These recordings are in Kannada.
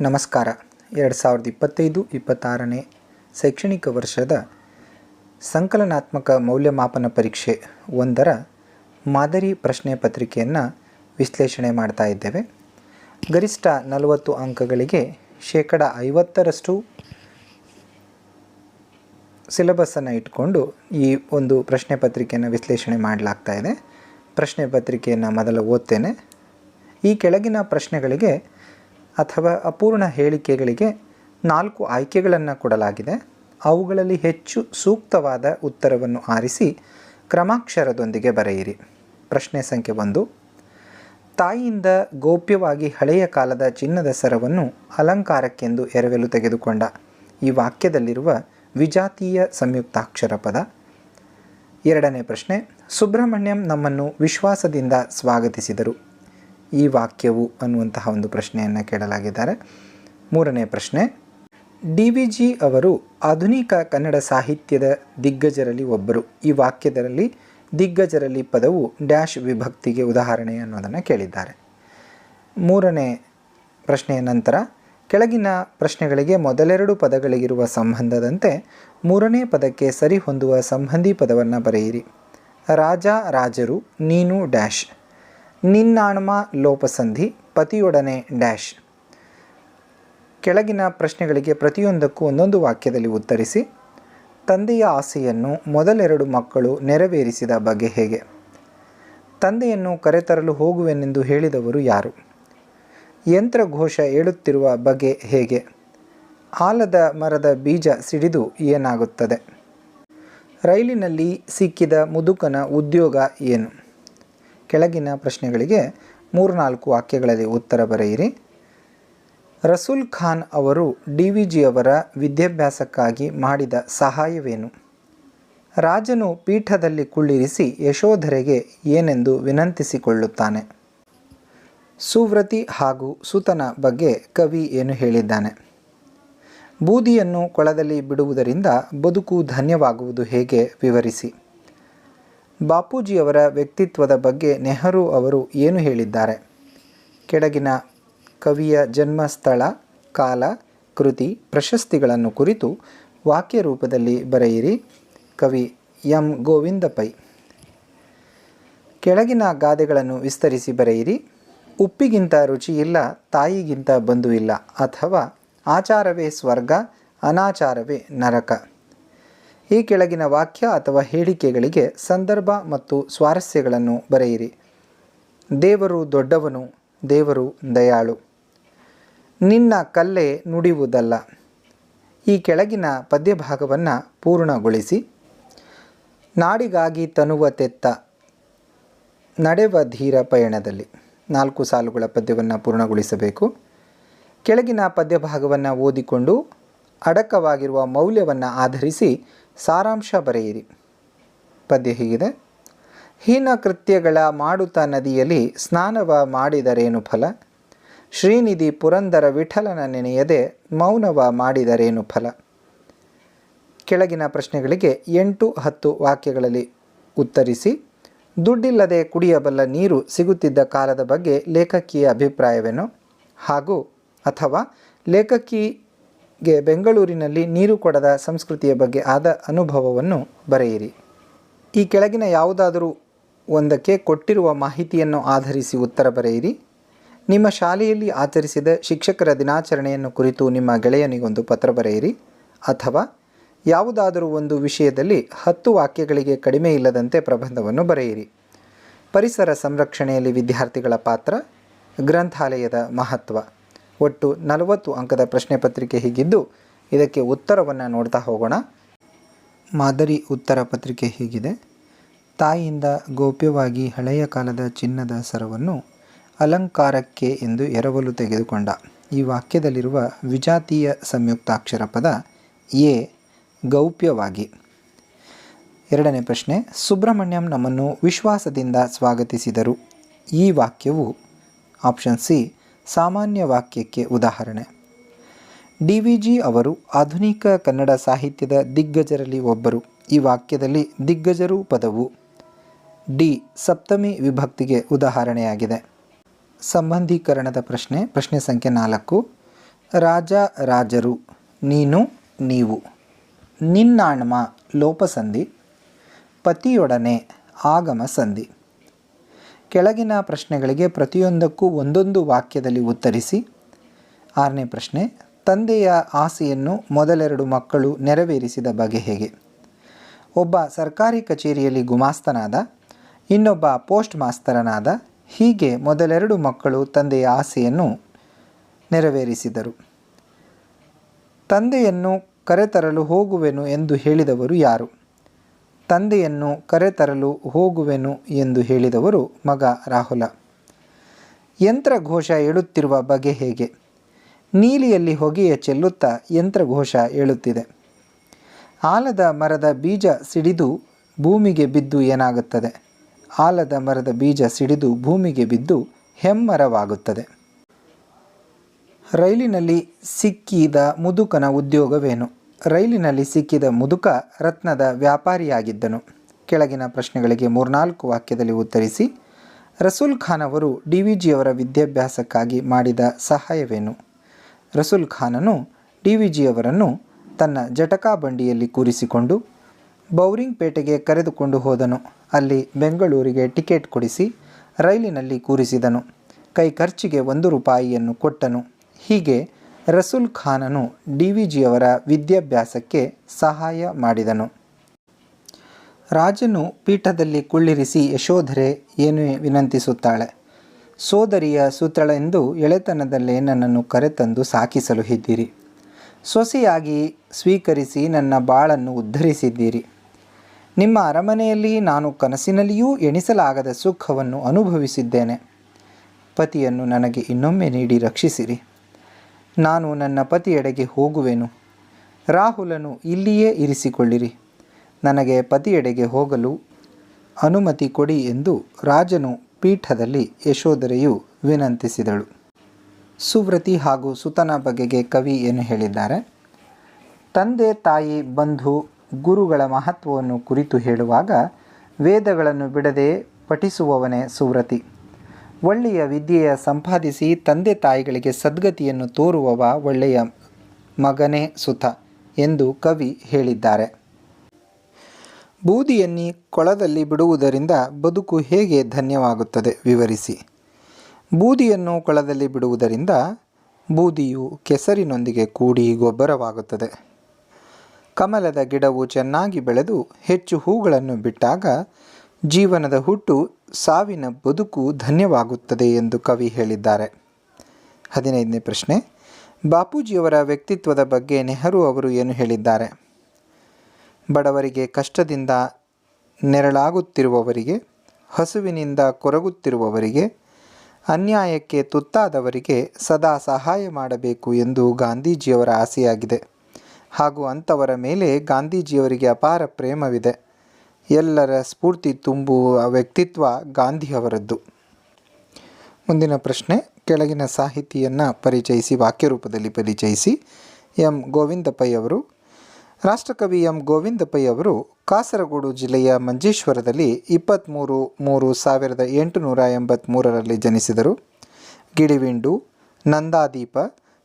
ನಮಸ್ಕಾರ. ಎರಡು ಸಾವಿರದ ಇಪ್ಪತ್ತೈದು ಇಪ್ಪತ್ತಾರನೇ ಶೈಕ್ಷಣಿಕ ವರ್ಷದ ಸಂಕಲನಾತ್ಮಕ ಮೌಲ್ಯಮಾಪನ ಪರೀಕ್ಷೆ ಒಂದರ ಮಾದರಿ ಪ್ರಶ್ನೆ ಪತ್ರಿಕೆಯನ್ನು ವಿಶ್ಲೇಷಣೆ ಮಾಡ್ತಾ ಇದ್ದೇವೆ. ಗರಿಷ್ಠ ನಲವತ್ತು ಅಂಕಗಳಿಗೆ ಶೇಕಡ ಐವತ್ತರಷ್ಟು ಸಿಲೆಬಸ್ಸನ್ನು ಇಟ್ಕೊಂಡು ಈ ಒಂದು ಪ್ರಶ್ನೆ ಪತ್ರಿಕೆಯನ್ನು ವಿಶ್ಲೇಷಣೆ ಮಾಡಲಾಗ್ತಾ ಇದೆ. ಪ್ರಶ್ನೆ ಪತ್ರಿಕೆಯನ್ನು ಮೊದಲು ಓದ್ತೇನೆ. ಈ ಕೆಳಗಿನ ಪ್ರಶ್ನೆಗಳಿಗೆ ಅಥವಾ ಅಪೂರ್ಣ ಹೇಳಿಕೆಗಳಿಗೆ ನಾಲ್ಕು ಆಯ್ಕೆಗಳನ್ನು ಕೊಡಲಾಗಿದೆ. ಅವುಗಳಲ್ಲಿ ಹೆಚ್ಚು ಸೂಕ್ತವಾದ ಉತ್ತರವನ್ನು ಆರಿಸಿ ಕ್ರಮಾಕ್ಷರದೊಂದಿಗೆ ಬರೆಯಿರಿ. ಪ್ರಶ್ನೆ ಸಂಖ್ಯೆ ಒಂದು. ತಾಯಿಯಿಂದ ಗೌಪ್ಯವಾಗಿ ಹಳೆಯ ಕಾಲದ ಚಿನ್ನದ ಸರವನ್ನು ಅಲಂಕಾರಕ್ಕೆಂದು ಎರವೆಲು ತೆಗೆದುಕೊಂಡ ಈ ವಾಕ್ಯದಲ್ಲಿರುವ ವಿಜಾತೀಯ ಸಂಯುಕ್ತಾಕ್ಷರ ಪದ. ಎರಡನೇ ಪ್ರಶ್ನೆ. ಸುಬ್ರಹ್ಮಣ್ಯಂ ನಮ್ಮನ್ನು ವಿಶ್ವಾಸದಿಂದ ಸ್ವಾಗತಿಸಿದರು. ಈ ವಾಕ್ಯವು ಅನ್ನುವಂತಹ ಒಂದು ಪ್ರಶ್ನೆಯನ್ನು ಕೇಳಲಾಗಿದ್ದಾರೆ. ಮೂರನೇ ಪ್ರಶ್ನೆ, ಡಿ ವಿ ಜಿ ಅವರು ಆಧುನಿಕ ಕನ್ನಡ ಸಾಹಿತ್ಯದ ದಿಗ್ಗಜರಲ್ಲಿ ಒಬ್ಬರು. ಈ ವಾಕ್ಯದಲ್ಲಿ ದಿಗ್ಗಜರಲ್ಲಿ ಪದವು ಡ್ಯಾಶ್ ವಿಭಕ್ತಿಗೆ ಉದಾಹರಣೆ ಅನ್ನೋದನ್ನು ಕೇಳಿದ್ದಾರೆ. ಮೂರನೇ ಪ್ರಶ್ನೆಯ ನಂತರ, ಕೆಳಗಿನ ಪ್ರಶ್ನೆಗಳಿಗೆ ಮೊದಲೆರಡು ಪದಗಳಿಗಿರುವ ಸಂಬಂಧದಂತೆ ಮೂರನೇ ಪದಕ್ಕೆ ಸರಿ ಹೊಂದುವ ಸಂಬಂಧಿ ಪದವನ್ನು ಬರೆಯಿರಿ. ರಾಜ ರಾಜರು, ನೀನು ಡ್ಯಾಶ್. ನಿನ್ನಾಣ್ಮ ಲೋಪಸಂಧಿ ಪತಿಯೊಡನೆ ಡ್ಯಾಶ್. ಕೆಳಗಿನ ಪ್ರಶ್ನೆಗಳಿಗೆ ಪ್ರತಿಯೊಂದಕ್ಕೂ ಒಂದೊಂದು ವಾಕ್ಯದಲ್ಲಿ ಉತ್ತರಿಸಿ, ತಂದೆಯ ಆಸೆಯನ್ನು ಮೊದಲೆರಡು ಮಕ್ಕಳು ನೆರವೇರಿಸಿದ ಬಗ್ಗೆ ಹೇಗೆ? ತಂದೆಯನ್ನು ಕರೆತರಲು ಹೋಗುವೆನೆಂದು ಹೇಳಿದವರು ಯಾರು? ಯಂತ್ರಘೋಷ ಹೇಳುತ್ತಿರುವ ಬಗೆ ಹೇಗೆ? ಆಲದ ಮರದ ಬೀಜ ಸಿಡಿದು ಏನಾಗುತ್ತದೆ? ರೈಲಿನಲ್ಲಿ ಸಿಕ್ಕಿದ ಮುದುಕನ ಉದ್ಯೋಗ ಏನು? ಕೆಳಗಿನ ಪ್ರಶ್ನೆಗಳಿಗೆ ಮೂರ್ನಾಲ್ಕು ವಾಕ್ಯಗಳಲ್ಲಿ ಉತ್ತರ ಬರೆಯಿರಿ. ರಸೂಲ್ ಖಾನ್ ಅವರು ಡಿ ವಿ ಜಿಯವರ ವಿದ್ಯಾಭ್ಯಾಸಕ್ಕಾಗಿ ಮಾಡಿದ ಸಹಾಯವೇನು? ರಾಜನು ಪೀಠದಲ್ಲಿ ಕುಳ್ಳಿರಿಸಿ ಯಶೋಧರೆಗೆ ಏನೆಂದು ವಿನಂತಿಸಿಕೊಳ್ಳುತ್ತಾನೆ? ಸುವ್ರತಿ ಹಾಗೂ ಸುತನ ಬಗ್ಗೆ ಕವಿ ಏನು ಹೇಳಿದ್ದಾನೆ? ಬೂದಿಯನ್ನು ಕೊಳದಲ್ಲಿ ಬಿಡುವುದರಿಂದ ಬದುಕು ಧನ್ಯವಾಗುವುದು ಹೇಗೆ? ವಿವರಿಸಿ. ಬಾಪೂಜಿಯವರ ವ್ಯಕ್ತಿತ್ವದ ಬಗ್ಗೆ ನೆಹರು ಅವರು ಏನು ಹೇಳಿದ್ದಾರೆ? ಕೆಳಗಿನ ಕವಿಯ ಜನ್ಮ ಸ್ಥಳ, ಕಾಲ, ಕೃತಿ, ಪ್ರಶಸ್ತಿಗಳನ್ನು ಕುರಿತು ವಾಕ್ಯ ರೂಪದಲ್ಲಿ ಬರೆಯಿರಿ. ಕವಿ ಎಂ. ಗೋವಿಂದ ಪೈ ಕೆಳಗಿನ ಗಾದೆಗಳನ್ನು ವಿಸ್ತರಿಸಿ ಬರೆಯಿರಿ. ಉಪ್ಪಿಗಿಂತ ರುಚಿಯಿಲ್ಲ, ತಾಯಿಗಿಂತ ಬಂಧು ಇಲ್ಲ ಅಥವಾ ಆಚಾರವೇ ಸ್ವರ್ಗ, ಅನಾಚಾರವೇ ನರಕ. ಈ ಕೆಳಗಿನ ವಾಕ್ಯ ಅಥವಾ ಹೇಳಿಕೆಗಳಿಗೆ ಸಂದರ್ಭ ಮತ್ತು ಸ್ವಾರಸ್ಯಗಳನ್ನು ಬರೆಯಿರಿ. ದೇವರು ದೊಡ್ಡವನು, ದೇವರು ದಯಾಳು. ನಿನ್ನ ಕಲ್ಲೆ ನುಡಿಯುವುದಲ್ಲ. ಈ ಕೆಳಗಿನ ಪದ್ಯಭಾಗವನ್ನು ಪೂರ್ಣಗೊಳಿಸಿ. ನಾಡಿಗಾಗಿ ತನುವ ತೆತ್ತ. ನಡೆವ ಧೀರ ಪಯಣದಲ್ಲಿ. ನಾಲ್ಕು ಸಾಲುಗಳ ಪದ್ಯವನ್ನು ಪೂರ್ಣಗೊಳಿಸಬೇಕು. ಕೆಳಗಿನ ಪದ್ಯಭಾಗವನ್ನು ಓದಿಕೊಂಡು ಅಡಕವಾಗಿರುವ ಮೌಲ್ಯವನ್ನು ಆಧರಿಸಿ ಸಾರಾಂಶ ಬರೆಯಿರಿ. ಪದ್ಯ ಹೀಗಿದೆ. ಹೀನ ಕೃತ್ಯಗಳ ಮಾಡುತ್ತ ನದಿಯಲ್ಲಿ ಸ್ನಾನವ ಮಾಡಿದರೇನು ಫಲ? ಶ್ರೀನಿಧಿ ಪುರಂದರ ವಿಠಲನ ನೆನೆಯದೆ ಮೌನವ ಮಾಡಿದರೇನು ಫಲ? ಕೆಳಗಿನ ಪ್ರಶ್ನೆಗಳಿಗೆ ಎಂಟು ಹತ್ತು ವಾಕ್ಯಗಳಲ್ಲಿ ಉತ್ತರಿಸಿ, ದುಡ್ಡಿಲ್ಲದೆ ಕುಡಿಯಬಲ್ಲ ನೀರು ಸಿಗುತ್ತಿದ್ದ ಕಾಲದ ಬಗ್ಗೆ ಲೇಖಕಿಯ ಅಭಿಪ್ರಾಯವೇನು? ಹಾಗೂ, ಅಥವಾ ಲೇಖಕಿಗೆ ಬೆಂಗಳೂರಿನಲ್ಲಿ ನೀರು ಕೊಡದ ಸಂಸ್ಕೃತಿಯ ಬಗ್ಗೆ ಆದ ಅನುಭವವನ್ನು ಬರೆಯಿರಿ. ಈ ಕೆಳಗಿನ ಯಾವುದಾದರೂ ಒಂದಕ್ಕೆ ಕೊಟ್ಟಿರುವ ಮಾಹಿತಿಯನ್ನು ಆಧರಿಸಿ ಉತ್ತರ ಬರೆಯಿರಿ. ನಿಮ್ಮ ಶಾಲೆಯಲ್ಲಿ ಆಚರಿಸಿದ ಶಿಕ್ಷಕರ ದಿನಾಚರಣೆಯನ್ನು ಕುರಿತು ನಿಮ್ಮ ಗೆಳೆಯನಿಗೊಂದು ಪತ್ರ ಬರೆಯಿರಿ. ಅಥವಾ ಯಾವುದಾದರೂ ಒಂದು ವಿಷಯದಲ್ಲಿ ಹತ್ತು ವಾಕ್ಯಗಳಿಗೆ ಕಡಿಮೆ ಇಲ್ಲದಂತೆ ಪ್ರಬಂಧವನ್ನು ಬರೆಯಿರಿ. ಪರಿಸರ ಸಂರಕ್ಷಣೆಯಲ್ಲಿ ವಿದ್ಯಾರ್ಥಿಗಳ ಪಾತ್ರ, ಗ್ರಂಥಾಲಯದ ಮಹತ್ವ ಒಟ್ಟು ನಲವತ್ತು ಅಂಕದ ಪ್ರಶ್ನೆ ಪತ್ರಿಕೆ ಹೀಗಿದ್ದು, ಇದಕ್ಕೆ ಉತ್ತರವನ್ನು ನೋಡ್ತಾ ಹೋಗೋಣ. ಮಾದರಿ ಉತ್ತರ ಪತ್ರಿಕೆ ಹೀಗಿದೆ. ತಾಯಿಯಿಂದ ಗೌಪ್ಯವಾಗಿ ಹಳೆಯ ಕಾಲದ ಚಿನ್ನದ ಸರವನ್ನು ಅಲಂಕಾರಕ್ಕೆ ಎಂದು ಎರವಲು ತೆಗೆದುಕೊಂಡ. ಈ ವಾಕ್ಯದಲ್ಲಿರುವ ವಿಜಾತೀಯ ಸಂಯುಕ್ತಾಕ್ಷರ ಪದ ಎ, ಗೌಪ್ಯವಾಗಿ. ಎರಡನೇ ಪ್ರಶ್ನೆ, ಸುಬ್ರಹ್ಮಣ್ಯಂ ನಮ್ಮನ್ನು ವಿಶ್ವಾಸದಿಂದ ಸ್ವಾಗತಿಸಿದರು. ಈ ವಾಕ್ಯವು ಆಪ್ಷನ್ ಸಿ ಸಾಮಾನ್ಯ ವಾಕ್ಯಕ್ಕೆ ಉದಾಹರಣೆ. ಡಿ ವಿ ಜಿ ಅವರು ಆಧುನಿಕ ಕನ್ನಡ ಸಾಹಿತ್ಯದ ದಿಗ್ಗಜರಲ್ಲಿ ಒಬ್ಬರು. ಈ ವಾಕ್ಯದಲ್ಲಿ ದಿಗ್ಗಜರು ಪದವು ಡಿ ಸಪ್ತಮಿ ವಿಭಕ್ತಿಗೆ ಉದಾಹರಣೆಯಾಗಿದೆ. ಸಂಬಂಧೀಕರಣದ ಪ್ರಶ್ನೆ ಪ್ರಶ್ನೆ ಸಂಖ್ಯೆ ನಾಲ್ಕು. ರಾಜ ರಾಜರು, ನೀನು ನೀವು. ನಿನ್ನಾಣ್ಮ ಲೋಪಸಂಧಿ, ಪತಿಯೊಡನೆ ಆಗಮ ಸಂಧಿ. ಕೆಳಗಿನ ಪ್ರಶ್ನೆಗಳಿಗೆ ಪ್ರತಿಯೊಂದಕ್ಕೂ ಒಂದೊಂದು ವಾಕ್ಯದಲ್ಲಿ ಉತ್ತರಿಸಿ. ಆರನೇ ಪ್ರಶ್ನೆ, ತಂದೆಯ ಆಸೆಯನ್ನು ಮೊದಲೆರಡು ಮಕ್ಕಳು ನೆರವೇರಿಸಿದ ಬಗೆ ಹೇಗೆ? ಒಬ್ಬ ಸರ್ಕಾರಿ ಕಚೇರಿಯಲ್ಲಿ ಗುಮಾಸ್ತನಾದ, ಇನ್ನೊಬ್ಬ ಪೋಸ್ಟ್ ಮಾಸ್ತರನಾದ, ಹೀಗೆ ಮೊದಲೆರಡು ಮಕ್ಕಳು ತಂದೆಯ ಆಸೆಯನ್ನು ನೆರವೇರಿಸಿದರು. ತಂದೆಯನ್ನು ಕರೆತರಲು ಹೋಗುವೆನು ಎಂದು ಹೇಳಿದವರು ಯಾರು? ತಂದೆಯನ್ನು ಕರೆತರಲು ಹೋಗುವೆನು ಎಂದು ಹೇಳಿದವರು ಮಗ ರಾಹುಲ. ಯಂತ್ರ ಘೋಷ ಹೇಳುತ್ತಿರುವ ಬಗೆ ಹೇಗೆ? ನೀಲಿಯಲ್ಲಿ ಹೊಗೆಯ ಚೆಲ್ಲುತ್ತಾ ಯಂತ್ರಘೋಷ ಏಳುತ್ತಿದೆ. ಆಲದ ಮರದ ಬೀಜ ಸಿಡಿದು ಭೂಮಿಗೆ ಬಿದ್ದು ಏನಾಗುತ್ತದೆ? ಆಲದ ಮರದ ಬೀಜ ಸಿಡಿದು ಭೂಮಿಗೆ ಬಿದ್ದು ಹೆಮ್ಮರವಾಗುತ್ತದೆ. ರೈಲಿನಲ್ಲಿ ಸಿಕ್ಕಿದ ಮುದುಕನ ಉದ್ಯೋಗವೇನು? ರೈಲಿನಲ್ಲಿ ಸಿಕ್ಕಿದ ಮುದುಕ ರತ್ನದ ವ್ಯಾಪಾರಿಯಾಗಿದ್ದನು. ಕೆಳಗಿನ ಪ್ರಶ್ನೆಗಳಿಗೆ ಮೂರ್ನಾಲ್ಕು ವಾಕ್ಯದಲ್ಲಿ ಉತ್ತರಿಸಿ, ರಸೂಲ್ ಖಾನ್ ಅವರು ಡಿ ವಿ ಜಿಯವರ ವಿದ್ಯಾಭ್ಯಾಸಕ್ಕಾಗಿ ಮಾಡಿದ ಸಹಾಯವೇನು? ರಸೂಲ್ ಖಾನನು ಡಿ ವಿ ಜಿಯವರನ್ನು ತನ್ನ ಜಟಕಾ ಬಂಡಿಯಲ್ಲಿ ಕೂರಿಸಿಕೊಂಡು ಬೌರಿಂಗ್ ಪೇಟೆಗೆ ಕರೆದುಕೊಂಡು ಹೋದನು. ಅಲ್ಲಿ ಬೆಂಗಳೂರಿಗೆ ಟಿಕೆಟ್ ಕೊಡಿಸಿ ರೈಲಿನಲ್ಲಿ ಕೂರಿಸಿದನು. ಕೈ ಖರ್ಚಿಗೆ ಒಂದು ರೂಪಾಯಿಯನ್ನು ಕೊಟ್ಟನು. ಹೀಗೆ ರಸೂಲ್ ಖಾನನು ಡಿ ವಿ ಜಿಯವರ ವಿದ್ಯಾಭ್ಯಾಸಕ್ಕೆ ಸಹಾಯ ಮಾಡಿದನು. ರಾಜನು ಪೀಠದಲ್ಲಿ ಕುಳ್ಳಿರಿಸಿ ಯಶೋಧರೆ ಏನು ವಿನಂತಿಸುತ್ತಾಳೆ? ಸೋದರಿಯ ಸುತ್ತಳೆಂದು ಎಳೆತನದಲ್ಲೇ ನನ್ನನ್ನು ಕರೆತಂದು ಸಾಕಿಸಲು ಇದ್ದೀರಿ. ಸೊಸೆಯಾಗಿ ಸ್ವೀಕರಿಸಿ ನನ್ನ ಬಾಳನ್ನು ಉದ್ಧರಿಸಿದ್ದೀರಿ. ನಿಮ್ಮ ಅರಮನೆಯಲ್ಲಿ ನಾನು ಕನಸಿನಲ್ಲಿಯೂ ಎಣಿಸಲಾಗದ ಸುಖವನ್ನು ಅನುಭವಿಸಿದ್ದೇನೆ. ಪತಿಯನ್ನು ನನಗೆ ಇನ್ನೊಮ್ಮೆ ನೀಡಿ ರಕ್ಷಿಸಿರಿ. ನಾನು ನನ್ನ ಪತಿಯೆಡೆಗೆ ಹೋಗುವೆನು. ರಾಹುಲನು ಇಲ್ಲಿಯೇ ಇರಿಸಿಕೊಳ್ಳಿರಿ. ನನಗೆ ಪತಿಯೆಡೆಗೆ ಹೋಗಲು ಅನುಮತಿ ಕೊಡಿ ಎಂದು ರಾಜನು ಪೀಠದಲ್ಲಿ ಯಶೋಧರೆಯು ವಿನಂತಿಸಿದಳು. ಸುವ್ರತಿ ಹಾಗೂ ಸುತನ ಬಗೆಗೆ ಕವಿ ಏನು ಹೇಳಿದ್ದಾರೆ? ತಂದೆ ತಾಯಿ ಬಂಧು ಗುರುಗಳ ಮಹತ್ವವನ್ನು ಕುರಿತು ಹೇಳುವಾಗ ವೇದಗಳನ್ನು ಬಿಡದೆ ಪಠಿಸುವವನೇ ಸುವ್ರತಿ. ಒಳ್ಳೆಯ ವಿದ್ಯೆಯ ಸಂಪಾದಿಸಿ ತಂದೆ ತಾಯಿಗಳಿಗೆ ಸದ್ಗತಿಯನ್ನು ತೋರುವವ ಒಳ್ಳೆಯ ಮಗನೇ ಸುತ ಎಂದು ಕವಿ ಹೇಳಿದ್ದಾರೆ. ಬೂದಿಯನ್ನಿ ಕೊಳದಲ್ಲಿ ಬಿಡುವುದರಿಂದ ಬದುಕು ಹೇಗೆ ಧನ್ಯವಾಗುತ್ತದೆ ವಿವರಿಸಿ. ಬೂದಿಯನ್ನು ಕೊಳದಲ್ಲಿ ಬಿಡುವುದರಿಂದ ಬೂದಿಯು ಕೆಸರಿನೊಂದಿಗೆ ಕೂಡಿ ಗೊಬ್ಬರವಾಗುತ್ತದೆ. ಕಮಲದ ಗಿಡವು ಚೆನ್ನಾಗಿ ಬೆಳೆದು ಹೆಚ್ಚು ಹೂಗಳನ್ನು ಬಿಟ್ಟಾಗ ಜೀವನದ ಹುಟ್ಟು ಸಾವಿನ ಬದುಕು ಧನ್ಯವಾಗುತ್ತದೆ ಎಂದು ಕವಿ ಹೇಳಿದ್ದಾರೆ. ಹದಿನೈದನೇ ಪ್ರಶ್ನೆ. ಬಾಪೂಜಿಯವರ ವ್ಯಕ್ತಿತ್ವದ ಬಗ್ಗೆ ನೆಹರು ಅವರು ಏನು ಹೇಳಿದ್ದಾರೆ? ಬಡವರಿಗೆ ಕಷ್ಟದಿಂದ ನೆರಳಾಗುತ್ತಿರುವವರಿಗೆ, ಹಸುವಿನಿಂದ ಕೊರಗುತ್ತಿರುವವರಿಗೆ, ಅನ್ಯಾಯಕ್ಕೆ ತುತ್ತಾದವರಿಗೆ ಸದಾ ಸಹಾಯ ಮಾಡಬೇಕು ಎಂದು ಗಾಂಧೀಜಿಯವರ ಆಸೆಯಾಗಿದೆ. ಹಾಗೂ ಅಂಥವರ ಮೇಲೆ ಗಾಂಧೀಜಿಯವರಿಗೆ ಅಪಾರ ಪ್ರೇಮವಿದೆ. ಎಲ್ಲರ ಸ್ಫೂರ್ತಿ ತುಂಬುವ ವ್ಯಕ್ತಿತ್ವ ಗಾಂಧಿಯವರದ್ದು. ಮುಂದಿನ ಪ್ರಶ್ನೆ, ಕೆಳಗಿನ ಸಾಹಿತಿಯನ್ನು ಪರಿಚಯಿಸಿ, ವಾಕ್ಯ ರೂಪದಲ್ಲಿ ಪರಿಚಯಿಸಿ. ಎಂ. ಗೋವಿಂದ ಪೈ ಅವರು. ರಾಷ್ಟ್ರಕವಿ ಎಂ. ಗೋವಿಂದ ಪೈ ಅವರು ಕಾಸರಗೋಡು ಜಿಲ್ಲೆಯ ಮಂಜೇಶ್ವರದಲ್ಲಿ ಇಪ್ಪತ್ತ್ಮೂರು ಮೂರು ಸಾವಿರದ ಎಂಟುನೂರ ಎಂಬತ್ತ್ಮೂರರಲ್ಲಿ ಜನಿಸಿದರು. ಗಿಡಿವಿಂಡು ನಂದಾದೀಪ,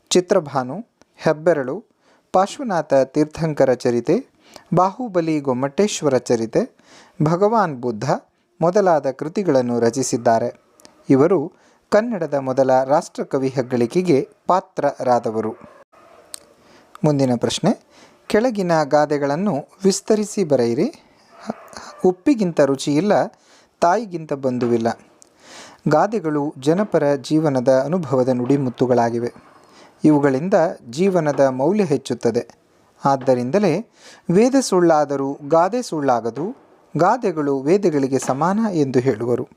ಚಿತ್ರಭಾನು, ಹೆಬ್ಬೆರಳು ಪಾರ್ಶ್ವನಾಥ ತೀರ್ಥಂಕರ ಚರಿತೆ ಬಾಹುಬಲಿ ಗೊಮ್ಮಟೇಶ್ವರ ಚರಿತೆ, ಭಗವಾನ್ ಬುದ್ಧ ಮೊದಲಾದ ಕೃತಿಗಳನ್ನು ರಚಿಸಿದ್ದಾರೆ. ಇವರು ಕನ್ನಡದ ಮೊದಲ ರಾಷ್ಟ್ರಕವಿ ಹೆಗ್ಗಳಿಕೆಗೆ ಪಾತ್ರರಾದವರು. ಮುಂದಿನ ಪ್ರಶ್ನೆ, ಕೆಳಗಿನ ಗಾದೆಗಳನ್ನು ವಿಸ್ತರಿಸಿ ಬರೆಯಿರಿ. ಉಪ್ಪಿಗಿಂತ ರುಚಿಯಿಲ್ಲ, ತಾಯಿಗಿಂತ ಬಂಧುವಿಲ್ಲ. ಗಾದೆಗಳು ಜನಪರ ಜೀವನದ ಅನುಭವದ ನುಡಿಮುತ್ತುಗಳಾಗಿವೆ. ಇವುಗಳಿಂದ ಜೀವನದ ಮೌಲ್ಯ ಹೆಚ್ಚುತ್ತದೆ. ಆದ್ದರಿಂದಲೇ ವೇದ ಸುಳ್ಳಾದರೂ ಗಾದೆ ಸುಳ್ಳಾಗದು, ಗಾದೆಗಳು ವೇದಗಳಿಗೆ ಸಮಾನ ಎಂದು ಹೇಳುವರು.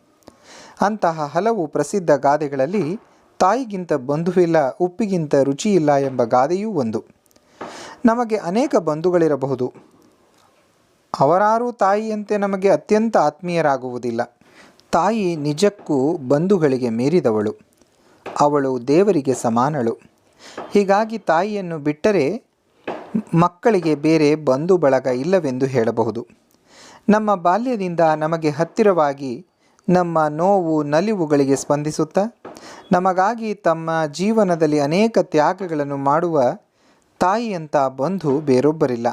ಅಂತಹ ಹಲವು ಪ್ರಸಿದ್ಧ ಗಾದೆಗಳಲ್ಲಿ ತಾಯಿಗಿಂತ ಬಂಧುವಿಲ್ಲ, ಉಪ್ಪಿಗಿಂತ ರುಚಿಯಿಲ್ಲ ಎಂಬ ಗಾದೆಯೂ ಒಂದು. ನಮಗೆ ಅನೇಕ ಬಂಧುಗಳಿರಬಹುದು. ಅವರಾರೂ ತಾಯಿಯಂತೆ ನಮಗೆ ಅತ್ಯಂತ ಆತ್ಮೀಯರಾಗುವುದಿಲ್ಲ. ತಾಯಿ ನಿಜಕ್ಕೂ ಬಂಧುಗಳಿಗೆ ಮೀರಿದವಳು. ಅವಳು ದೇವರಿಗೆ ಸಮಾನಳು. ಹೀಗಾಗಿ ತಾಯಿಯನ್ನು ಬಿಟ್ಟರೆ ಮಕ್ಕಳಿಗೆ ಬೇರೆ ಬಂಧು ಬಳಗ ಇಲ್ಲವೆಂದು ಹೇಳಬಹುದು. ನಮ್ಮ ಬಾಲ್ಯದಿಂದ ನಮಗೆ ಹತ್ತಿರವಾಗಿ ನಮ್ಮ ನೋವು ನಲಿವುಗಳಿಗೆ ಸ್ಪಂದಿಸುತ್ತಾ, ನಮಗಾಗಿ ತಮ್ಮ ಜೀವನದಲ್ಲಿ ಅನೇಕ ತ್ಯಾಗಗಳನ್ನು ಮಾಡುವ ತಾಯಿಯಂಥ ಬಂಧು ಬೇರೊಬ್ಬರಿಲ್ಲ.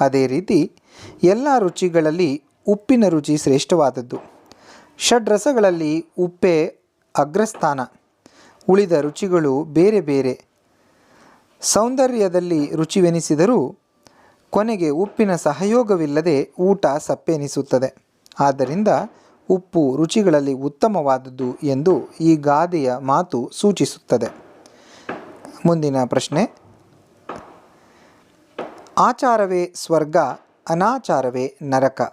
ಅದೇ ರೀತಿ ಎಲ್ಲ ರುಚಿಗಳಲ್ಲಿ ಉಪ್ಪಿನ ರುಚಿ ಶ್ರೇಷ್ಠವಾದದ್ದು. ಷಡ್ರಸಗಳಲ್ಲಿ ಉಪ್ಪೆ ಅಗ್ರಸ್ಥಾನ. ಉಳಿದ ರುಚಿಗಳು ಬೇರೆ ಬೇರೆ. ಸೌಂದರ್ಯದಲ್ಲಿ ರುಚಿವೆನಿಸಿದರೂ ಕೊನೆಗೆ ಉಪ್ಪಿನ ಸಹಯೋಗವಿಲ್ಲದೆ ಊಟ ಸಪ್ಪೆನಿಸುತ್ತದೆ. ಆದ್ದರಿಂದ ಉಪ್ಪು ರುಚಿಗಳಲ್ಲಿ ಉತ್ತಮವಾದದ್ದು ಎಂದು ಈ ಗಾದೆಯ ಮಾತು ಸೂಚಿಸುತ್ತದೆ. ಮುಂದಿನ ಪ್ರಶ್ನೆ. ಆಚಾರವೇ ಸ್ವರ್ಗ, ಅನಾಚಾರವೇ ನರಕ.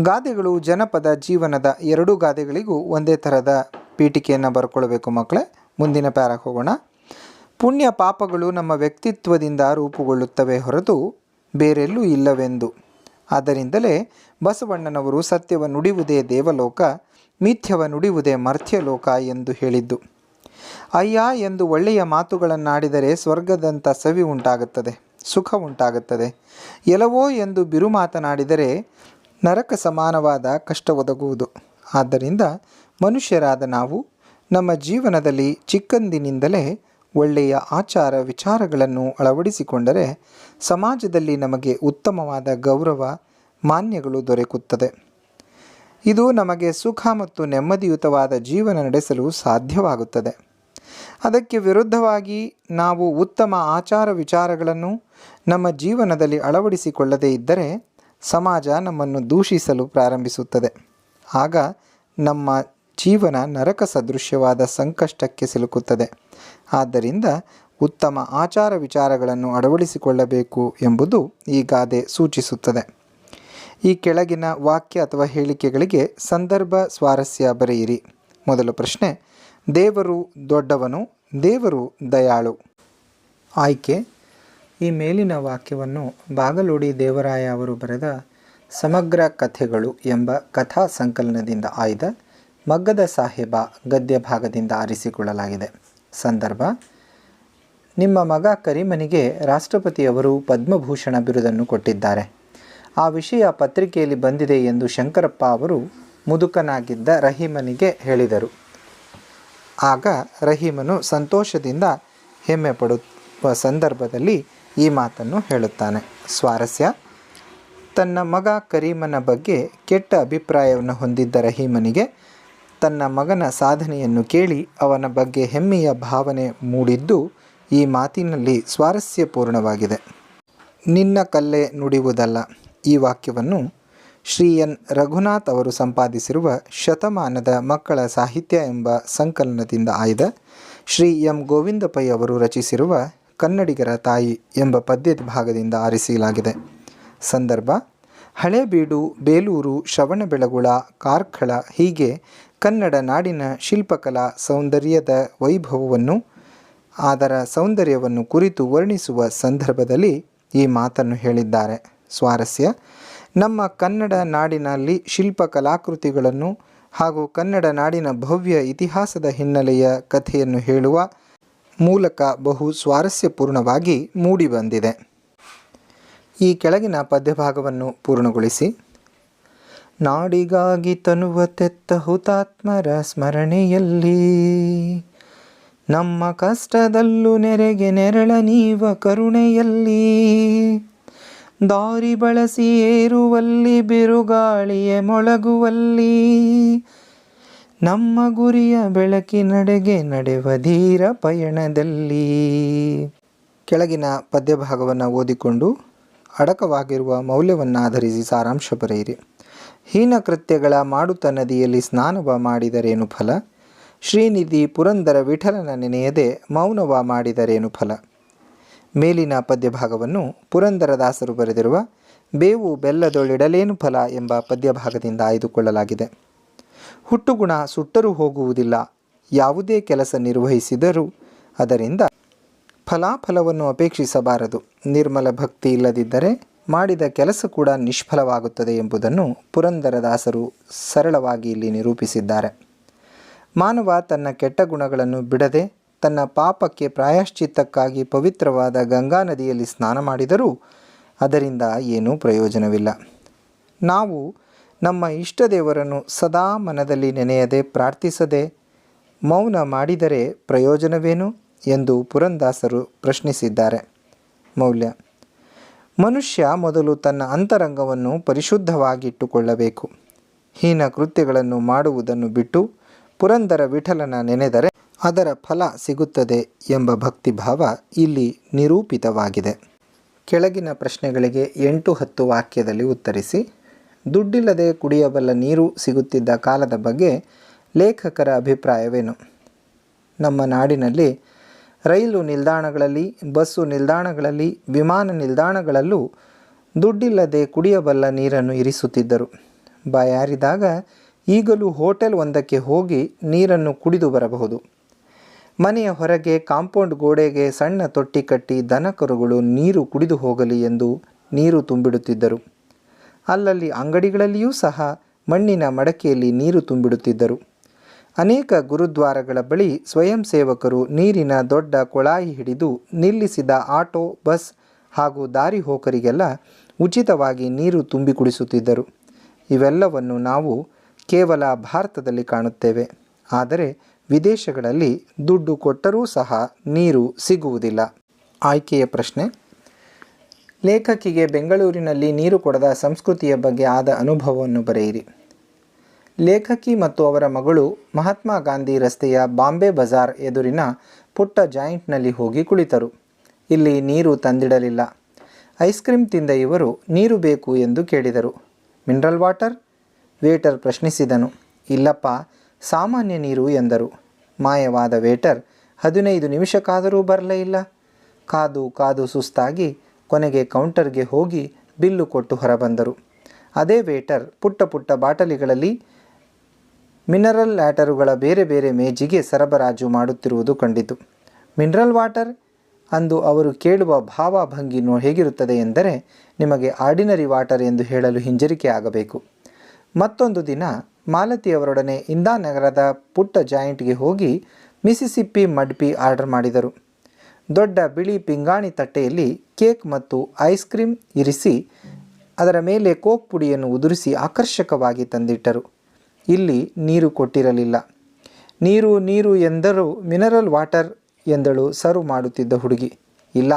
ಗಾದೆಗಳು ಜನಪದ ಜೀವನದ ಎರಡೂ ಗಾದೆಗಳಿಗೂ ಒಂದೇ ಥರದ ಪೀಠಿಕೆಯನ್ನು ಬರ್ಕೊಳ್ಬೇಕು ಮಕ್ಕಳೇ. ಮುಂದಿನ ಪ್ಯಾರಕ್ಕೆ ಹೋಗೋಣ. ಪುಣ್ಯ ಪಾಪಗಳು ನಮ್ಮ ವ್ಯಕ್ತಿತ್ವದಿಂದ ರೂಪುಗೊಳ್ಳುತ್ತವೆ ಹೊರತು ಬೇರೆಲ್ಲೂ ಇಲ್ಲವೆಂದು. ಆದ್ದರಿಂದಲೇ ಬಸವಣ್ಣನವರು ಸತ್ಯವ ನುಡಿಯುವುದೇ ದೇವಲೋಕ, ಮಿಥ್ಯವ ನುಡಿವುದೇ ಮರ್ಥ್ಯಲೋಕ ಎಂದು ಹೇಳಿದ್ದು. ಅಯ್ಯ ಎಂದು ಒಳ್ಳೆಯ ಮಾತುಗಳನ್ನಾಡಿದರೆ ಸ್ವರ್ಗದಂಥ ಸವಿ ಉಂಟಾಗುತ್ತದೆ, ಸುಖ ಉಂಟಾಗುತ್ತದೆ. ಎಲವೋ ಎಂದು ಬಿರು ಮಾತನಾಡಿದರೆ ನರಕ ಸಮಾನವಾದ ಕಷ್ಟ ಒದಗುವುದು. ಆದ್ದರಿಂದ ಮನುಷ್ಯರಾದ ನಾವು ನಮ್ಮ ಜೀವನದಲ್ಲಿ ಚಿಕ್ಕಂದಿನಿಂದಲೇ ಒಳ್ಳೆಯ ಆಚಾರ ವಿಚಾರಗಳನ್ನು ಅಳವಡಿಸಿಕೊಂಡರೆ ಸಮಾಜದಲ್ಲಿ ನಮಗೆ ಉತ್ತಮವಾದ ಗೌರವ, ಮಾನ್ಯಗಳು ದೊರಕುತ್ತದೆ. ಇದು ನಮಗೆ ಸುಖ ಮತ್ತು ನೆಮ್ಮದಿಯುತವಾದ ಜೀವನ ನಡೆಸಲು ಸಾಧ್ಯವಾಗುತ್ತದೆ. ಅದಕ್ಕೆ ವಿರುದ್ಧವಾಗಿ ನಾವು ಉತ್ತಮ ಆಚಾರ ವಿಚಾರಗಳನ್ನು ನಮ್ಮ ಜೀವನದಲ್ಲಿ ಅಳವಡಿಸಿಕೊಳ್ಳದೇ ಇದ್ದರೆ ಸಮಾಜ ನಮ್ಮನ್ನು ದೂಷಿಸಲು ಪ್ರಾರಂಭಿಸುತ್ತದೆ. ಆಗ ನಮ್ಮ ಜೀವನ ನರಕ ಸದೃಶ್ಯವಾದ ಸಂಕಷ್ಟಕ್ಕೆ ಸಿಲುಕುತ್ತದೆ. ಆದ್ದರಿಂದ ಉತ್ತಮ ಆಚಾರ ವಿಚಾರಗಳನ್ನು ಅಳವಡಿಸಿಕೊಳ್ಳಬೇಕು ಎಂಬುದು ಈ ಗಾದೆ ಸೂಚಿಸುತ್ತದೆ. ಈ ಕೆಳಗಿನ ವಾಕ್ಯ ಅಥವಾ ಹೇಳಿಕೆಗಳಿಗೆ ಸಂದರ್ಭ ಸ್ವಾರಸ್ಯ ಬರೆಯಿರಿ. ಮೊದಲ ಪ್ರಶ್ನೆ, ದೇವರು ದೊಡ್ಡವನು, ದೇವರು ದಯಾಳು. ಆಯ್ಕೆ, ಈ ಮೇಲಿನ ವಾಕ್ಯವನ್ನು ಬಾಗಲೋಡಿ ದೇವರಾಯ ಅವರು ಬರೆದ ಸಮಗ್ರ ಕಥೆಗಳು ಎಂಬ ಕಥಾ ಸಂಕಲನದಿಂದ ಆಯ್ದ ಮಗ್ಗದ ಸಾಹೇಬ ಗದ್ಯ ಭಾಗದಿಂದ ಆರಿಸಿಕೊಳ್ಳಲಾಗಿದೆ. ಸಂದರ್ಭ, ನಿಮ್ಮ ಮಗ ಕರೀಮನಿಗೆ ರಾಷ್ಟ್ರಪತಿಯವರು ಪದ್ಮಭೂಷಣ ಬಿರುದನ್ನು ಕೊಟ್ಟಿದ್ದಾರೆ. ಆ ವಿಷಯ ಪತ್ರಿಕೆಯಲ್ಲಿ ಬಂದಿದೆ ಎಂದು ಶಂಕರಪ್ಪ ಅವರು ಮುದುಕನಾಗಿದ್ದ ರಹೀಮನಿಗೆ ಹೇಳಿದರು. ಆಗ ರಹೀಮನು ಸಂತೋಷದಿಂದ ಹೆಮ್ಮೆ ಪಡುವ ಸಂದರ್ಭದಲ್ಲಿ ಈ ಮಾತನ್ನು ಹೇಳುತ್ತಾನೆ. ಸ್ವಾರಸ್ಯ, ತನ್ನ ಮಗ ಕರೀಮನ ಬಗ್ಗೆ ಕೆಟ್ಟ ಅಭಿಪ್ರಾಯವನ್ನು ಹೊಂದಿದ್ದ ರಹೀಮನಿಗೆ ತನ್ನ ಮಗನ ಸಾಧನೆಯನ್ನು ಕೇಳಿ ಅವನ ಬಗ್ಗೆ ಹೆಮ್ಮೆಯ ಭಾವನೆ ಮೂಡಿದ್ದು ಈ ಮಾತಿನಲ್ಲಿ ಸ್ವಾರಸ್ಯಪೂರ್ಣವಾಗಿದೆ. ನಿನ್ನ ಕಲ್ಲೆ ನುಡಿಯುವುದಲ್ಲ. ಈ ವಾಕ್ಯವನ್ನು ಶ್ರೀ ಎನ್. ರಘುನಾಥ್ ಅವರು ಸಂಪಾದಿಸಿರುವ ಶತಮಾನದ ಮಕ್ಕಳ ಸಾಹಿತ್ಯ ಎಂಬ ಸಂಕಲನದಿಂದ ಆಯ್ದ ಶ್ರೀ ಎಂ. ಗೋವಿಂದ ಪೈ ಅವರು ರಚಿಸಿರುವ ಕನ್ನಡಿಗರ ತಾಯಿ ಎಂಬ ಪದ್ಯದ ಭಾಗದಿಂದ ಆರಿಸಲಾಗಿದೆ. ಸಂದರ್ಭ, ಹಳೇಬೀಡು, ಬೇಲೂರು, ಶ್ರವಣಬೆಳಗುಳ, ಕಾರ್ಕಳ ಹೀಗೆ ಕನ್ನಡ ನಾಡಿನ ಶಿಲ್ಪಕಲಾ ಸೌಂದರ್ಯದ ವೈಭವವನ್ನು, ಅದರ ಸೌಂದರ್ಯವನ್ನು ಕುರಿತು ವರ್ಣಿಸುವ ಸಂದರ್ಭದಲ್ಲಿ ಈ ಮಾತನ್ನು ಹೇಳಿದ್ದಾರೆ. ಸ್ವಾರಸ್ಯ, ನಮ್ಮ ಕನ್ನಡ ನಾಡಿನಲ್ಲಿ ಶಿಲ್ಪಕಲಾಕೃತಿಗಳನ್ನು ಹಾಗೂ ಕನ್ನಡ ನಾಡಿನ ಭವ್ಯ ಇತಿಹಾಸದ ಹಿನ್ನೆಲೆಯ ಕಥೆಯನ್ನು ಹೇಳುವ ಮೂಲಕ ಬಹು ಸ್ವಾರಸ್ಯಪೂರ್ಣವಾಗಿ ಮೂಡಿಬಂದಿದೆ. ಈ ಕೆಳಗಿನ ಪದ್ಯಭಾಗವನ್ನು ಪೂರ್ಣಗೊಳಿಸಿ. ನಾಡಿಗಾಗಿ ತನುವ ತೆತ್ತ ಹುತಾತ್ಮರ ಸ್ಮರಣೆಯಲ್ಲಿ. ನಮ್ಮ ಕಷ್ಟದಲ್ಲೂ ನೆರೆಗೆ ನೆರಳ ನೀವ ಕರುಣೆಯಲ್ಲಿ. ದಾರಿ ಬಳಸಿ ಏರುವಲ್ಲಿ, ಬಿರುಗಾಳಿಯೇ ಮೊಳಗುವಲ್ಲಿ. ನಮ್ಮ ಗುರಿಯ ಬೆಳಕಿನಡೆಗೆ ನಡೆವ ಧೀರ ಪಯಣದಲ್ಲಿ. ಕೆಳಗಿನ ಪದ್ಯಭಾಗವನ್ನು ಓದಿಕೊಂಡು ಅಡಕವಾಗಿರುವ ಮೌಲ್ಯವನ್ನು ಆಧರಿಸಿ ಸಾರಾಂಶ ಬರೆಯಿರಿ. ಹೀನ ಕೃತ್ಯಗಳ ಮಾಡುತ್ತ ನದಿಯಲ್ಲಿ ಸ್ನಾನವ ಮಾಡಿದರೇನು ಫಲ? ಶ್ರೀನಿಧಿ ಪುರಂದರ ವಿಠಲನ ನೆನೆಯದೆ ಮೌನವ ಮಾಡಿದರೇನು ಫಲ? ಮೇಲಿನ ಪದ್ಯಭಾಗವನ್ನು ಪುರಂದರದಾಸರು ಬರೆದಿರುವ ಬೇವು ಬೆಲ್ಲದೊಳಿಡಲೇನು ಫಲ ಎಂಬ ಪದ್ಯಭಾಗದಿಂದ ಆಯ್ದುಕೊಳ್ಳಲಾಗಿದೆ. ಹುಟ್ಟುಗುಣ ಸುಟ್ಟರೂ ಹೋಗುವುದಿಲ್ಲ. ಯಾವುದೇ ಕೆಲಸ ನಿರ್ವಹಿಸಿದರೂ ಅದರಿಂದ ಫಲಾಫಲವನ್ನು ಅಪೇಕ್ಷಿಸಬಾರದು. ನಿರ್ಮಲ ಭಕ್ತಿ ಇಲ್ಲದಿದ್ದರೆ ಮಾಡಿದ ಕೆಲಸ ಕೂಡ ನಿಷ್ಫಲವಾಗುತ್ತದೆ ಎಂಬುದನ್ನು ಪುರಂದರದಾಸರು ಸರಳವಾಗಿ ಇಲ್ಲಿ ನಿರೂಪಿಸಿದ್ದಾರೆ. ಮಾನವ ತನ್ನ ಕೆಟ್ಟ ಗುಣಗಳನ್ನು ಬಿಡದೆ ತನ್ನ ಪಾಪಕ್ಕೆ ಪ್ರಾಯಶ್ಚಿತ್ತಕ್ಕಾಗಿ ಪವಿತ್ರವಾದ ಗಂಗಾ ನದಿಯಲ್ಲಿ ಸ್ನಾನ ಮಾಡಿದರೂ ಅದರಿಂದ ಏನೂ ಪ್ರಯೋಜನವಿಲ್ಲ. ನಾವು ನಮ್ಮ ಇಷ್ಟ ದೇವರನ್ನು ಸದಾ ಮನದಲ್ಲಿ ನೆನೆಯದೆ ಪ್ರಾರ್ಥಿಸದೆ ಮೌನ ಮಾಡಿದರೆ ಪ್ರಯೋಜನವೇನು? ಎಂದು ಪುರಂದಾಸರು ಪ್ರಶ್ನಿಸಿದ್ದಾರೆ. ಮೌಲ್ಯ ಮನುಷ್ಯ ಮೊದಲು ತನ್ನ ಅಂತರಂಗವನ್ನು ಪರಿಶುದ್ಧವಾಗಿಟ್ಟುಕೊಳ್ಳಬೇಕು. ಹೀನ ಕೃತ್ಯಗಳನ್ನು ಮಾಡುವುದನ್ನು ಬಿಟ್ಟು ಪುರಂದರ ವಿಠಲನ ನೆನೆದರೆ ಅದರ ಫಲ ಸಿಗುತ್ತದೆ ಎಂಬ ಭಕ್ತಿಭಾವ ಇಲ್ಲಿ ನಿರೂಪಿತವಾಗಿದೆ. ಕೆಳಗಿನ ಪ್ರಶ್ನೆಗಳಿಗೆ ಎಂಟು ಹತ್ತು ವಾಕ್ಯದಲ್ಲಿ ಉತ್ತರಿಸಿ, ದುಡ್ಡಿಲ್ಲದೆ ಕುಡಿಯಬಲ್ಲ ನೀರು ಸಿಗುತ್ತಿದ್ದ ಕಾಲದ ಬಗ್ಗೆ ಲೇಖಕರ ಅಭಿಪ್ರಾಯವೇನು? ನಮ್ಮ ನಾಡಿನಲ್ಲಿ ರೈಲು ನಿಲ್ದಾಣಗಳಲ್ಲಿ, ಬಸ್ಸು ನಿಲ್ದಾಣಗಳಲ್ಲಿ, ವಿಮಾನ ನಿಲ್ದಾಣಗಳಲ್ಲೂ ದುಡ್ಡಿಲ್ಲದೆ ಕುಡಿಯಬಲ್ಲ ನೀರನ್ನು ಇರಿಸುತ್ತಿದ್ದರು. ಬಾಯಾರಿದಾಗ ಈಗಲೂ ಹೋಟೆಲ್ ಒಂದಕ್ಕೆ ಹೋಗಿ ನೀರನ್ನು ಕುಡಿದು ಬರಬಹುದು. ಮನೆಯ ಹೊರಗೆ ಕಾಂಪೌಂಡ್ ಗೋಡೆಗೆ ಸಣ್ಣ ತೊಟ್ಟಿ ಕಟ್ಟಿ ದನಕರುಗಳು ನೀರು ಕುಡಿದು ಹೋಗಲಿ ಎಂದು ನೀರು ತುಂಬಿಡುತ್ತಿದ್ದರು. ಅಲ್ಲಲ್ಲಿ ಅಂಗಡಿಗಳಲ್ಲಿಯೂ ಸಹ ಮಣ್ಣಿನ ಮಡಕೆಯಲ್ಲಿ ನೀರು ತುಂಬಿಡುತ್ತಿದ್ದರು. ಅನೇಕ ಗುರುದ್ವಾರಗಳ ಬಳಿ ಸ್ವಯಂ ಸೇವಕರು ನೀರಿನ ದೊಡ್ಡ ಕೊಳಾಯಿ ಹಿಡಿದು ನಿಲ್ಲಿಸಿದ ಆಟೋ, ಬಸ್ ಹಾಗೂ ದಾರಿ ಹೋಕರಿಗೆಲ್ಲ ಉಚಿತವಾಗಿ ನೀರು ತುಂಬಿ ಕುಡಿಸುತ್ತಿದ್ದರು. ಇವೆಲ್ಲವನ್ನು ನಾವು ಕೇವಲ ಭಾರತದಲ್ಲಿ ಕಾಣುತ್ತೇವೆ. ಆದರೆ ವಿದೇಶಗಳಲ್ಲಿ ದುಡ್ಡು ಕೊಟ್ಟರೂ ಸಹ ನೀರು ಸಿಗುವುದಿಲ್ಲ. ಆಯ್ಕೆಯ ಪ್ರಶ್ನೆ, ಲೇಖಕಿಗೆ ಬೆಂಗಳೂರಿನಲ್ಲಿ ನೀರು ಕೊಡದ ಸಂಸ್ಕೃತಿಯ ಬಗ್ಗೆ ಆದ ಅನುಭವವನ್ನು ಬರೆಯಿರಿ. ಲೇಖಕಿ ಮತ್ತು ಅವರ ಮಗಳು ಮಹಾತ್ಮ ಗಾಂಧಿ ರಸ್ತೆಯ ಬಾಂಬೆ ಬಜಾರ್ ಎದುರಿನ ಪುಟ್ಟ ಜಾಯಿಂಟ್ನಲ್ಲಿ ಹೋಗಿ ಕುಳಿತರು. ಇಲ್ಲಿ ನೀರು ತಂದಿಡಲಿಲ್ಲ. ಐಸ್ ಕ್ರೀಮ್ ತಿಂದ ಇವರು ನೀರು ಬೇಕು ಎಂದು ಕೇಳಿದರು. Mineral water? ವೇಟರ್ ಪ್ರಶ್ನಿಸಿದನು. ಇಲ್ಲಪ್ಪ, ಸಾಮಾನ್ಯ ನೀರು ಎಂದರು. ಮಾಯವಾದ ವೇಟರ್, ಹದಿನೈದು ನಿಮಿಷಕ್ಕಾದರೂ ಬರಲೇ ಇಲ್ಲ. ಕಾದು ಕಾದು ಸುಸ್ತಾಗಿ ಕೊನೆಗೆ ಕೌಂಟರ್ಗೆ ಹೋಗಿ ಬಿಲ್ಲು ಕೊಟ್ಟು ಹೊರಬಂದರು. ಅದೇ ವೇಟರ್ ಪುಟ್ಟ ಪುಟ್ಟ ಬಾಟಲಿಗಳಲ್ಲಿ ಮಿನರಲ್ ಲ್ಯಾಟರುಗಳ ಬೇರೆ ಬೇರೆ ಮೇಜಿಗೆ ಸರಬರಾಜು ಮಾಡುತ್ತಿರುವುದು ಕಂಡಿತು. Mineral water? ಅಂದು ಅವರು ಕೇಳುವ ಭಾವಭಂಗಿ ಹೇಗಿರುತ್ತದೆ ಎಂದರೆ, ನಿಮಗೆ ಆರ್ಡಿನರಿ ವಾಟರ್ ಎಂದು ಹೇಳಲು ಹಿಂಜರಿಕೆ ಆಗಬೇಕು. ಮತ್ತೊಂದು ದಿನ ಮಾಲತಿಯವರೊಡನೆ ಇಂದಾನಗರದ ಪುಟ್ಟ ಜಾಯಿಂಟ್ಗೆ ಹೋಗಿ ಮಿಸಿಸಿಪ್ಪಿ ಮಡ್ಪಿ ಆರ್ಡರ್ ಮಾಡಿದರು. ದೊಡ್ಡ ಬಿಳಿ ಪಿಂಗಾಣಿ ತಟ್ಟೆಯಲ್ಲಿ ಕೇಕ್ ಮತ್ತು ಐಸ್ ಕ್ರೀಮ್ ಇರಿಸಿ, ಅದರ ಮೇಲೆ ಕೋಕ್ ಪುಡಿಯನ್ನು ಉದುರಿಸಿ ಆಕರ್ಷಕವಾಗಿ ತಂದಿಟ್ಟರು. ಇಲ್ಲಿ ನೀರು ಕೊಟ್ಟಿರಲಿಲ್ಲ. ನೀರು ನೀರು ಎಂದರೂ ಮಿನರಲ್ ವಾಟರ್ ಎಂದಳು ಸರ್ವ್ ಮಾಡುತ್ತಿದ್ದ ಹುಡುಗಿ. ಇಲ್ಲ,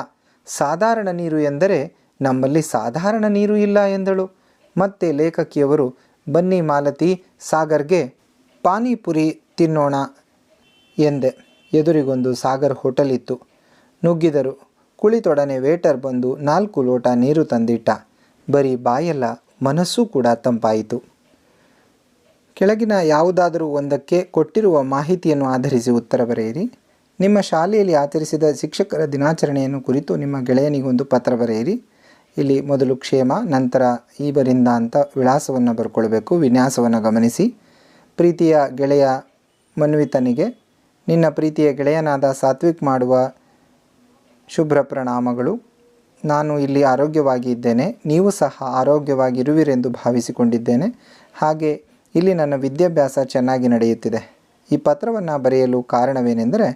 ಸಾಧಾರಣ ನೀರು ಎಂದರೆ ನಮ್ಮಲ್ಲಿ ಸಾಧಾರಣ ನೀರು ಇಲ್ಲ ಎಂದಳು. ಮತ್ತೆ ಲೇಖಕಿಯವರು, ಬನ್ನಿ ಮಾಲತಿ, ಸಾಗರ್ಗೆ ಪಾನಿಪುರಿ ತಿನ್ನೋಣ ಎಂದೆ. ಎದುರಿಗೊಂದು ಸಾಗರ್ ಹೋಟೆಲ್ ಇತ್ತು ನುಗ್ಗಿದರು. ಕುಳಿತೊಡನೆ ವೇಟರ್ ಬಂದು ನಾಲ್ಕು ಲೋಟ ನೀರು ತಂದಿಟ್ಟ. ಬರೀ ಬಾಯಲ್ಲ, ಮನಸ್ಸೂ ಕೂಡ ತಂಪಾಯಿತು. ಕೆಳಗಿನ ಯಾವುದಾದರೂ ಒಂದಕ್ಕೆ ಕೊಟ್ಟಿರುವ ಮಾಹಿತಿಯನ್ನು ಆಧರಿಸಿ ಉತ್ತರ ಬರೆಯಿರಿ. ನಿಮ್ಮ ಶಾಲೆಯಲ್ಲಿ ಆಚರಿಸಿದ ಶಿಕ್ಷಕರ ದಿನಾಚರಣೆಯನ್ನು ಕುರಿತು ನಿಮ್ಮ ಗೆಳೆಯನಿಗೊಂದು ಪತ್ರ ಬರೆಯಿರಿ. ಇಲ್ಲಿ ಮೊದಲು ಕ್ಷೇಮ, ನಂತರ ಈ ಬರಿಂದ ಅಂತ ವಿಳಾಸವನ್ನು ಬರ್ಕೊಳ್ಬೇಕು, ವಿನ್ಯಾಸವನ್ನು ಗಮನಿಸಿ. ಪ್ರೀತಿಯ ಗೆಳೆಯ ಮನ್ವಿತನಿಗೆ, ನಿನ್ನ ಪ್ರೀತಿಯ ಗೆಳೆಯನಾದ ಸಾತ್ವಿಕ್ ಮಾಡುವ ಶುಭ್ರ ಪ್ರಣಾಮಗಳು. ನಾನು ಇಲ್ಲಿ ಆರೋಗ್ಯವಾಗಿ ಇದ್ದೇನೆ, ನೀವು ಸಹ ಆರೋಗ್ಯವಾಗಿರುವಿರೆಂದು ಭಾವಿಸಿಕೊಂಡಿದ್ದೇನೆ. ಹಾಗೆ ಇಲ್ಲಿ ನನ್ನ ವಿದ್ಯಾಭ್ಯಾಸ ಚೆನ್ನಾಗಿ ನಡೆಯುತ್ತಿದೆ. ಈ ಪತ್ರವನ್ನು ಬರೆಯಲು ಕಾರಣವೇನೆಂದರೆ,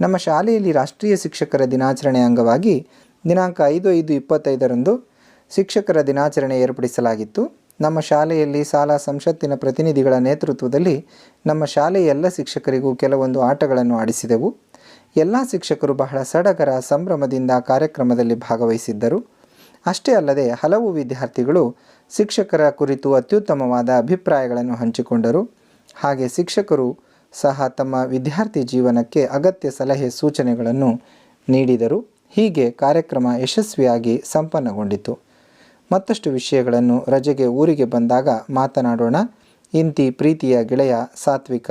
ನಮ್ಮ ಶಾಲೆಯಲ್ಲಿ ರಾಷ್ಟ್ರೀಯ ಶಿಕ್ಷಕರ ದಿನಾಚರಣೆ ಅಂಗವಾಗಿ ದಿನಾಂಕ ಐದು ಐದು ಇಪ್ಪತ್ತೈದರಂದು ಶಿಕ್ಷಕರ ದಿನಾಚರಣೆ ಏರ್ಪಡಿಸಲಾಗಿತ್ತು. ನಮ್ಮ ಶಾಲೆಯಲ್ಲಿ ಶಾಲಾ ಸಂಸತ್ತಿನ ಪ್ರತಿನಿಧಿಗಳ ನೇತೃತ್ವದಲ್ಲಿ ನಮ್ಮ ಶಾಲೆಯ ಎಲ್ಲ ಶಿಕ್ಷಕರಿಗೂ ಕೆಲವೊಂದು ಆಟಗಳನ್ನು ಆಡಿಸಿದೆವು. ಎಲ್ಲ ಶಿಕ್ಷಕರು ಬಹಳ ಸಡಗರ ಸಂಭ್ರಮದಿಂದ ಕಾರ್ಯಕ್ರಮದಲ್ಲಿ ಭಾಗವಹಿಸಿದ್ದರು. ಅಷ್ಟೇ ಅಲ್ಲದೆ ಹಲವು ವಿದ್ಯಾರ್ಥಿಗಳು ಶಿಕ್ಷಕರ ಕುರಿತು ಅತ್ಯುತ್ತಮವಾದ ಅಭಿಪ್ರಾಯಗಳನ್ನು ಹಂಚಿಕೊಂಡರು. ಹಾಗೆ ಶಿಕ್ಷಕರು ಸಹ ತಮ್ಮ ವಿದ್ಯಾರ್ಥಿ ಜೀವನಕ್ಕೆ ಅಗತ್ಯ ಸಲಹೆ ಸೂಚನೆಗಳನ್ನು ನೀಡಿದರು. ಹೀಗೆ ಕಾರ್ಯಕ್ರಮ ಯಶಸ್ವಿಯಾಗಿ ಸಂಪನ್ನಗೊಂಡಿತು. ಮತ್ತಷ್ಟು ವಿಷಯಗಳನ್ನು ರಜೆಗೆ ಊರಿಗೆ ಬಂದಾಗ ಮಾತನಾಡೋಣ. ಇಂತಿ ಪ್ರೀತಿಯ ಗೆಳೆಯ ಸಾತ್ವಿಕ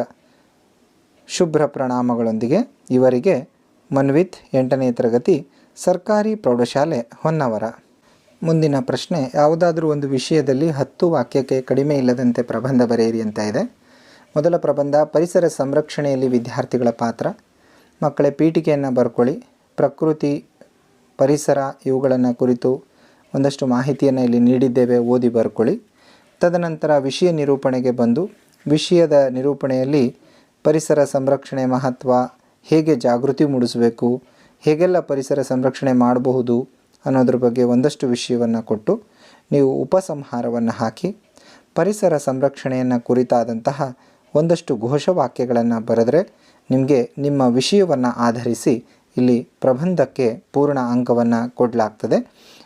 ಶುಭ್ರ ಪ್ರಣಾಮಗಳೊಂದಿಗೆ ಇವರಿಗೆ ಮನ್ವಿತ್ ಎಂಟನೇ ತರಗತಿ ಸರ್ಕಾರಿ ಪ್ರೌಢಶಾಲೆ ಹೊನ್ನವರ. ಮುಂದಿನ ಪ್ರಶ್ನೆ, ಯಾವುದಾದ್ರೂ ಒಂದು ವಿಷಯದಲ್ಲಿ ಹತ್ತು ವಾಕ್ಯಕ್ಕೆ ಕಡಿಮೆ ಇಲ್ಲದಂತೆ ಪ್ರಬಂಧ ಬರೆಯಿರಿ ಅಂತ ಇದೆ. ಮೊದಲ ಪ್ರಬಂಧ, ಪರಿಸರ ಸಂರಕ್ಷಣೆಯಲ್ಲಿ ವಿದ್ಯಾರ್ಥಿಗಳ ಪಾತ್ರ. ಮಕ್ಕಳೇ, ಪೀಠಿಕೆಯನ್ನು ಬರ್ಕೊಳ್ಳಿ. ಪ್ರಕೃತಿ, ಪರಿಸರ ಇವುಗಳನ್ನು ಕುರಿತು ಒಂದಷ್ಟು ಮಾಹಿತಿಯನ್ನು ಇಲ್ಲಿ ನೀಡಿದ್ದೇವೆ, ಓದಿ ಬರ್ಕೊಳ್ಳಿ. ತದನಂತರ ವಿಷಯ ನಿರೂಪಣೆಗೆ ಬಂದು, ವಿಷಯದ ನಿರೂಪಣೆಯಲ್ಲಿ ಪರಿಸರ ಸಂರಕ್ಷಣೆ ಮಹತ್ವ, ಹೇಗೆ ಜಾಗೃತಿ ಮೂಡಿಸಬೇಕು, ಹೇಗೆಲ್ಲ ಪರಿಸರ ಸಂರಕ್ಷಣೆ ಮಾಡಬಹುದು ಅನ್ನೋದ್ರ ಬಗ್ಗೆ ಒಂದಷ್ಟು ವಿಷಯವನ್ನು ಕೊಟ್ಟು ನೀವು ಉಪಸಂಹಾರವನ್ನು ಹಾಕಿ ಪರಿಸರ ಸಂರಕ್ಷಣೆಯನ್ನು ಕುರಿತಾದಂತಹ ಒಂದಷ್ಟು ಘೋಷವಾಕ್ಯಗಳನ್ನು ಬರೆದರೆ ನಿಮಗೆ ನಿಮ್ಮ ವಿಷಯವನ್ನು ಆಧರಿಸಿ ಇಲ್ಲಿ ಪ್ರಬಂಧಕ್ಕೆ ಪೂರ್ಣ ಅಂಕವನ್ನು ಕೊಡಲಾಗ್ತದೆ.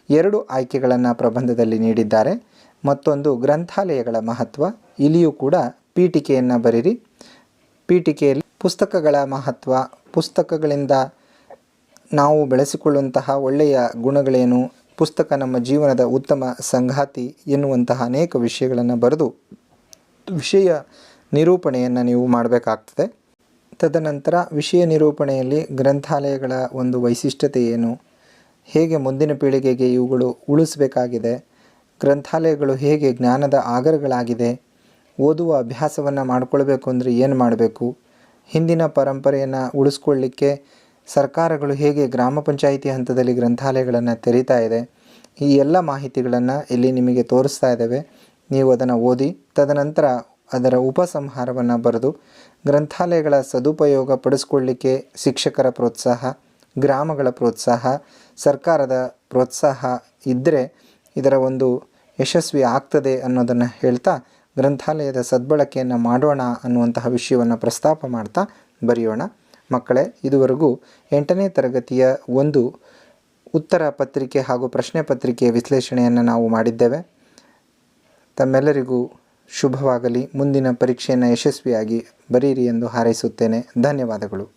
ಎರಡು ಆಯ್ಕೆಗಳನ್ನು ಪ್ರಬಂಧದಲ್ಲಿ ನೀಡಿದ್ದಾರೆ. ಮತ್ತೊಂದು ಗ್ರಂಥಾಲಯಗಳ ಮಹತ್ವ, ಇಲ್ಲಿಯೂ ಕೂಡ ಪೀಠಿಕೆಯನ್ನು ಬರೀರಿ. ಪೀಠಿಕೆಯಲ್ಲಿ ಪುಸ್ತಕಗಳ ಮಹತ್ವ, ಪುಸ್ತಕಗಳಿಂದ ನಾವು ಬೆಳೆಸಿಕೊಳ್ಳುವಂತಹ ಒಳ್ಳೆಯ ಗುಣಗಳೇನು? ಪುಸ್ತಕ ನಮ್ಮ ಜೀವನದ ಉತ್ತಮ ಸಂಗಾತಿ ಎನ್ನುವಂತಹ ಅನೇಕ ವಿಷಯಗಳನ್ನು ಬರೆದು ವಿಷಯ ನಿರೂಪಣೆಯನ್ನು ನೀವು ಮಾಡಬೇಕಾಗ್ತದೆ. ತದನಂತರ ವಿಷಯ ನಿರೂಪಣೆಯಲ್ಲಿ ಗ್ರಂಥಾಲಯಗಳ ಒಂದು ವೈಶಿಷ್ಟ್ಯತೆ ಏನು? ಹೇಗೆ ಮುಂದಿನ ಪೀಳಿಗೆಗೆ ಇವುಗಳು ಉಳಿಸಬೇಕಾಗಿದೆ? ಗ್ರಂಥಾಲಯಗಳು ಹೇಗೆ ಜ್ಞಾನದ ಆಗರಗಳಾಗಿದೆ? ಓದುವ ಅಭ್ಯಾಸವನ್ನು ಮಾಡಿಕೊಳ್ಬೇಕು ಅಂದರೆ ಏನು ಮಾಡಬೇಕು? ಹಿಂದಿನ ಪರಂಪರೆಯನ್ನು ಉಳಿಸ್ಕೊಳ್ಳಿಕ್ಕೆ ಸರ್ಕಾರಗಳು ಹೇಗೆ ಗ್ರಾಮ ಪಂಚಾಯಿತಿ ಹಂತದಲ್ಲಿ ಗ್ರಂಥಾಲಯಗಳನ್ನು ತೆರೀತಾ ಇದೆ, ಈ ಎಲ್ಲ ಮಾಹಿತಿಗಳನ್ನು ಇಲ್ಲಿ ನಿಮಗೆ ತೋರಿಸ್ತಾ ಇದ್ದೇವೆ. ನೀವು ಅದನ್ನು ಓದಿ, ತದನಂತರ ಅದರ ಉಪಸಂಹಾರವನ್ನು ಬರೆದು, ಗ್ರಂಥಾಲಯಗಳ ಸದುಪಯೋಗ ಪಡಿಸ್ಕೊಳ್ಳಿಕ್ಕೆ ಶಿಕ್ಷಕರ ಪ್ರೋತ್ಸಾಹ, ಗ್ರಾಮಗಳ ಪ್ರೋತ್ಸಾಹ, ಸರ್ಕಾರದ ಪ್ರೋತ್ಸಾಹ ಇದ್ದರೆ ಇದರ ಒಂದು ಯಶಸ್ವಿ ಆಗ್ತದೆ ಅನ್ನೋದನ್ನು ಹೇಳ್ತಾ ಗ್ರಂಥಾಲಯದ ಸದ್ಬಳಕೆಯನ್ನು ಮಾಡೋಣ ಅನ್ನುವಂತಹ ವಿಷಯವನ್ನು ಪ್ರಸ್ತಾಪ ಮಾಡ್ತಾ ಬರೆಯೋಣ. ಮಕ್ಕಳೇ, ಇದುವರೆಗೂ ಎಂಟನೇ ತರಗತಿಯ ಒಂದು ಉತ್ತರ ಪತ್ರಿಕೆ ಹಾಗೂ ಪ್ರಶ್ನೆ ಪತ್ರಿಕೆಯ ವಿಶ್ಲೇಷಣೆಯನ್ನು ನಾವು ಮಾಡಿದ್ದೇವೆ. ತಮ್ಮೆಲ್ಲರಿಗೂ ಶುಭವಾಗಲಿ. ಮುಂದಿನ ಪರೀಕ್ಷೆಯನ್ನು ಯಶಸ್ವಿಯಾಗಿ ಬರೀರಿ ಎಂದು ಹಾರೈಸುತ್ತೇನೆ. ಧನ್ಯವಾದಗಳು.